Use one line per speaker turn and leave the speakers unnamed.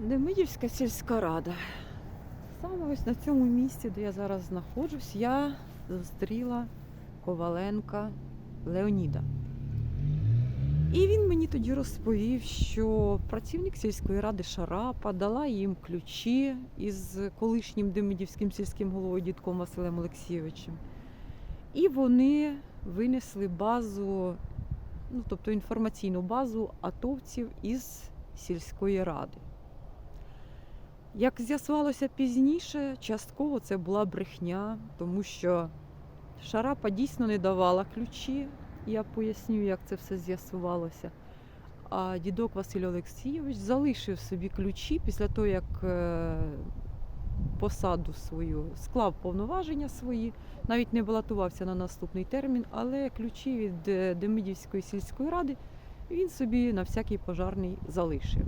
Демидівська сільська рада. Саме ось на цьому місці, де я зараз знаходжусь, я зустріла Коваленка Леоніда. І він мені тоді розповів, що працівник сільської ради Шарапа дала їм ключі із колишнім Демидівським сільським головою дідком Василем Олексійовичем. І вони винесли базу, ну тобто інформаційну базу атовців із сільської ради. Як з'ясувалося пізніше, частково це була брехня, тому що Шарапа дійсно не давала ключі. Я поясню, як це все з'ясувалося. А дідок Василь Олексійович залишив собі ключі після того, як е, посаду свою склав повноваження свої, навіть не балотувався на наступний термін, але ключі від е, Демидівської сільської ради він собі на всякий пожарний залишив.